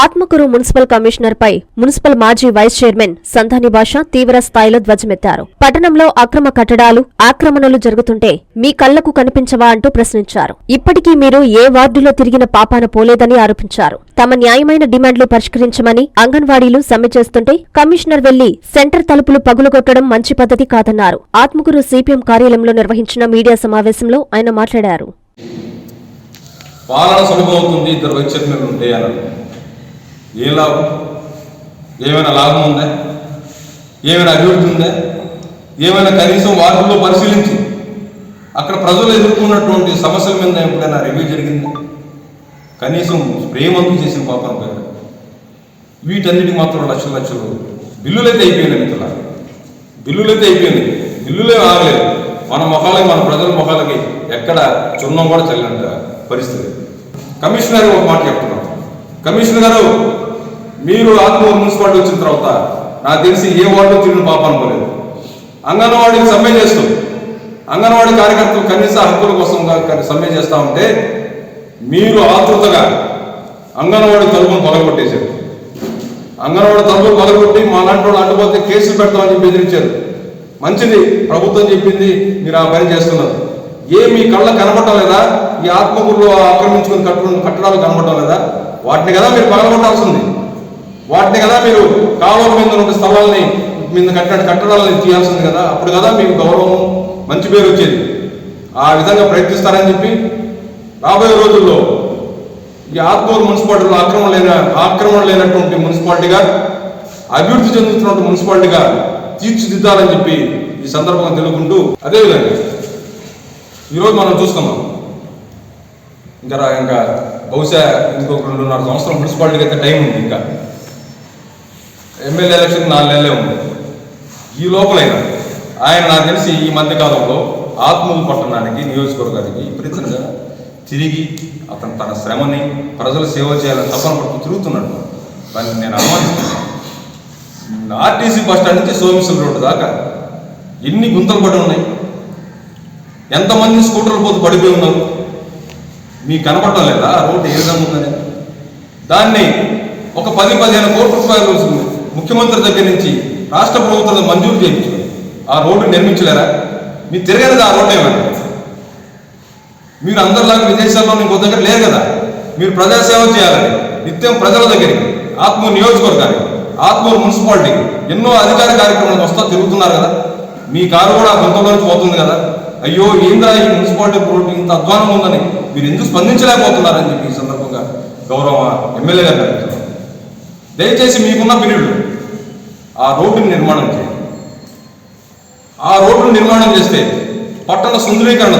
Atmakur municipal commissioner పై municipal మాజీ vice chairman Sandhani Basha తీవ్ర స్థాయిలో ధ్వజమెత్తారు. పట్టణంలో అక్రమ కట్టడాలు ఆక్రమణలు జరుగుతుంటే మీ కళ్ళకు కనిపించవా అంటూ ప్రశ్నించారు. ఇప్పటికీ మీరు ఏ వార్డులో తిరిగిన పాపాన పోలేదని ఆరోపించారు. తమ న్యాయమైన డిమాండ్లు పరిష్కరించమని అంగన్వాడీలు సమ్మె చేస్తుంటే కమిషనర్ వెళ్ళి సెంటర్ తలుపులు పగులుగొట్టడం మంచి పద్ధతి కాదన్నారు. ఆత్మకూరు సిపిఎం కార్యాలయంలో నిర్వహించిన మీడియా సమావేశంలో ఆయన మాట్లాడారు. పాలన సులభం అవుతుంది ఇద్దరు వైస్ చైర్మన్ ఉంటే అన్నారు. ఏం లాభం? ఏమైనా లాభం ఉందా? ఏమైనా అభివృద్ధి ఉందా? ఏమైనా కనీసం వార్డుల్లో పరిశీలించి. అక్కడ ప్రజలు ఎదుర్కొన్నటువంటి సమస్యల మీద ఎప్పుడైనా రివ్యూ జరిగిందా? కనీసం స్ప్రే మందు చేసిన పాపం పేరు వీటన్నిటికి మాత్రం లక్షల లక్షలు బిల్లులైతే అయిపోయినాయి మిత్రుల బిల్లులైతే అయిపోయింది బిల్లులే ఆగలేదు. మన మొఖాలకి మన ప్రజల మొఖాలకి ఎక్కడ చున్నం కూడా చల్లంట పరిస్థితి కమిషనర్ ఒక మాట చెప్తున్నాం కమిషనర్ గారు మీరు ఆత్మూరు మున్సిపాలిటీ వచ్చిన తర్వాత నాకు తెలిసి ఏ వార్డు తిరిగిన పాప అనుకోలేదు. అంగన్వాడీకి సమ్మె చేస్తూ అంగన్వాడీ కార్యకర్తలు కనీస హక్కుల కోసం సమ్మె చేస్తా ఉంటే మీరు ఆతృతగా అంగన్వాడీ తలుపును పొగలగొట్టేశారు అంగన్వాడీ తలుపులు పగలగొట్టి మా లాంటి వాళ్ళు అడ్డుపోతే కేసులు పెడతామని చెప్పి బెదిరించారు. మంచిది ప్రభుత్వం చెప్పింది మీరు ఆ పని చేస్తున్నారు. ఏ మీ కళ్ళ కనబడటం లేదా? ఈ ఆత్మకూరులో ఆక్రమించుకుని కట్టు కట్టడాలు కనబడటం లేదా? వాటిని కదా మీరు పగలగొట్టాల్సింది. వాటిని కదా మీరు కాలువల మీద ఉన్న స్థలాల్ని మీద కట్టిన కట్టడాలని తీయాల్సింది కదా. అప్పుడు కదా మీకు గౌరవం మంచి పేరు వచ్చేది. ఆ విధంగా ప్రయత్నిస్తారని చెప్పి రాబోయే రోజుల్లో ఈ ఆత్మూరు మున్సిపాలిటీలో ఆక్రమణ లేన ఆక్రమణ లేనటువంటి మున్సిపాలిటీగా అభివృద్ధి చెందుతున్నటువంటి మున్సిపాలిటీగా తీర్చిదిద్దాలని చెప్పి ఈ సందర్భంగా తెలుపుకుంటూ అదేవిధంగా ఈరోజు మనం చూస్తున్నాం. ఇంకా ఇంకా బహుశా ఇంకొక రెండున్నర సంవత్సరం మున్సిపాలిటీకి అయితే టైం ఉంది ఇంకా. ఎమ్మెల్యే ఎలక్షన్ నాలుగు నెలలే ఉంది. ఈ లోపలైనా ఆయన నాకు తెలిసి ఈ మధ్యకాలంలో ఆత్మూరు పట్టణానికి నియోజకవర్గానికి ప్రతిగా తిరిగి అతను తన శ్రమని ప్రజలు సేవ చేయాలని తపన పడుతూ తిరుగుతున్నాడు. దాన్ని నేను అనుమానిస్తున్నాను. ఆర్టీసీ బస్ స్టాండ్ నుంచి సోమేశ్వర రోడ్డు దాకా ఎన్ని గుంతలు పడి ఉన్నాయి? ఎంతమంది స్కూటర్లు పోతూ పడిపోయి ఉన్నారు? మీకు కనపడటం లేదా రోడ్డు ఏ విధంగా ఉందని? దాన్ని ఒక పది పదిహేను కోట్ల రూపాయలు ముఖ్యమంత్రి దగ్గర నుంచి రాష్ట్ర ప్రభుత్వం మంజూరు చేయించారు ఆ రోడ్డు నిర్మించలేరా? మీరు తిరగలేదు ఆ రోడ్డు ఏమైనా? మీరు అందరిలాగా విదేశాల్లో ఇంకో దగ్గర లేరు కదా. మీరు ప్రజాసేవ చేయాలని నిత్యం ప్రజల దగ్గరికి ఆత్మూరు నియోజకవర్గానికి ఆత్మూరు మున్సిపాలిటీకి ఎన్నో అధికార కార్యక్రమాలు వస్తా తిరుగుతున్నారు కదా. మీ కారు కూడా గుంతలో పోతుంది కదా. అయ్యో ఏందా ఈ మున్సిపాలిటీ రోడ్డు ఇంత అధ్వానం ఉందని. మీరు ఎందుకు స్పందించలేకపోతున్నారని చెప్పి ఈ సందర్భంగా గౌరవ ఎమ్మెల్యే గారు దయచేసి మీకున్న పీరియడ్ ఆ రోడ్డుని నిర్మాణం చేయండి. ఆ రోడ్డు నిర్మాణం చేస్తే పట్టణ సుందరీకరణ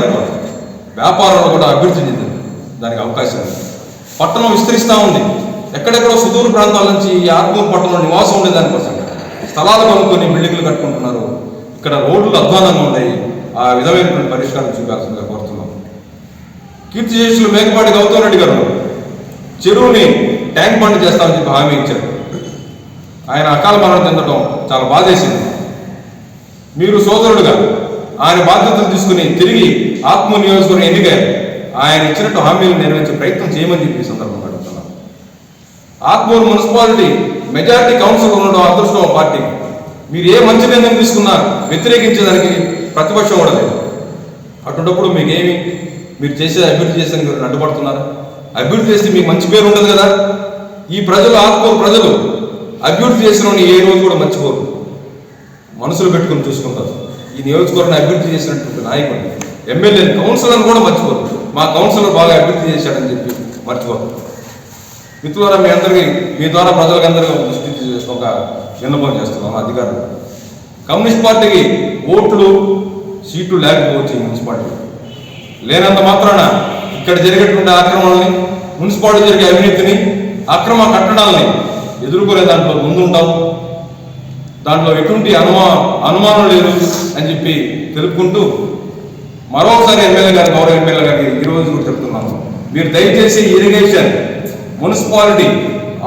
వ్యాపారాలు కూడా అభివృద్ధి చెందింది దానికి అవకాశం ఉంది. పట్టణం విస్తరిస్తూ ఉంది. ఎక్కడెక్కడో సుదూర ప్రాంతాల నుంచి ఈ ఆత్మూరు పట్టణంలో నివాసం ఉండేదానికోసం స్థలాలు కొనుక్కొని బిల్డింగ్లు కట్టుకుంటున్నారు. ఇక్కడ రోడ్లు అధ్వానంగా ఉన్నాయి. ఆ విధమైనటువంటి పరిష్కారం చూపాల్సిందిగా కోరుతున్నాం. కీర్తి శేషులు మేకపాటి గౌతమ్ రెడ్డి గారు చెరువుని ట్యాంక్ బండ్ చేస్తామని చెప్పి హామీ ఇచ్చారు. ఆయన అకాల మరణం చెందడం చాలా బాధేసింది మీరు సోదరుడుగా ఆయన బాధ్యతలు తీసుకుని తిరిగి ఆత్మ నియోజకవర్గం ఎన్నికారు ఆయన ఇచ్చినట్టు హామీలు నెరవేర్చే ప్రయత్నం చేయమని చెప్పి ఈ సందర్భంగా అడుగుతున్నాను ఆత్మూరు మున్సిపాలిటీ మెజారిటీ కౌన్సిల్ ఉండడం అదృష్టం పార్టీ. మీరు ఏ మంచి నిర్ణయం తీసుకున్నా వ్యతిరేకించేదానికి ప్రతిపక్షం కూడా లేదు. అటువంటిప్పుడు మీకేమి మీరు చేసే అభివృద్ధి చేసేందుకు మీరు అడ్డుపడుతున్నారు అభివృద్ధి చేస్తే మీకు మంచి పేరు ఉండదు కదా? ఈ ప్రజలు ఆత్మ ప్రజలు అభివృద్ధి చేసిన ఏ రోజు కూడా మర్చిపోరు. మనసులు పెట్టుకుని చూసుకుంటారు. ఈ నియోజకవర్గాన్ని అభివృద్ధి చేసినటువంటి నాయకుడు ఎమ్మెల్యే కౌన్సిలర్ కూడా మర్చిపోరు. మా కౌన్సిలర్ బాగా అభివృద్ధి చేశాడని చెప్పి మర్చిపోరు. మిత్రులారా మీ అందరికీ మీ ద్వారా ప్రజలకు అందరికీ దృష్టి ఒక విన్నపం చేస్తున్నాం అధికారులు. కమ్యూనిస్ట్ పార్టీకి ఓట్లు సీట్లు లేకపోవచ్చు ఈ మున్సిపాలిటీ లేనంత మాత్రాన ఇక్కడ జరిగేటువంటి ఆక్రమణల్ని మున్సిపాలిటీ జరిగే అవినీతిని అక్రమ కట్టడాలని ఎదుర్కొనే దాంట్లో ముందుంటాం. దాంట్లో ఎటువంటి అనుమా అనుమానం లేదు అని చెప్పి తెలుపుకుంటూ మరోసారి ఎమ్మెల్యే గారు గౌరవ ఎమ్మెల్యే గారికి ఈరోజు కూడా చెప్తున్నాను. మీరు దయచేసి ఇరిగేషన్ మున్సిపాలిటీ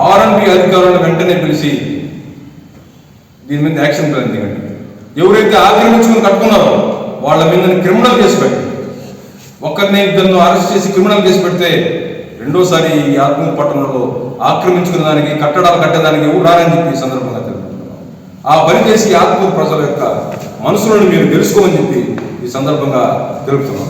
ఆర్ఎండ్బి అధికారులను వెంటనే పిలిచి దీని మీద యాక్షన్ ప్లాన్ చేయండి. ఎవరైతే ఆక్రమించుకుని కట్టుకున్నారో వాళ్ళ మీద క్రిమినల్ కేసు పెట్టి. ఒక్కరిని ఇద్దరిని అరెస్ట్ చేసి క్రిమినల్ కేసు పెడితే రెండోసారి ఈ ఆత్మూరు పట్టణంలో ఆక్రమించుకున్న దానికి కట్టడాలు కట్టడానికి ఎవరు రారని చెప్పి ఈ సందర్భంగా తెలుపుతున్నాం ఆ పని చేసి ఆత్మూరు ప్రజల యొక్క మనసులను మీరు తెలుసుకోమని చెప్పి ఈ సందర్భంగా తెలుపుతున్నాం.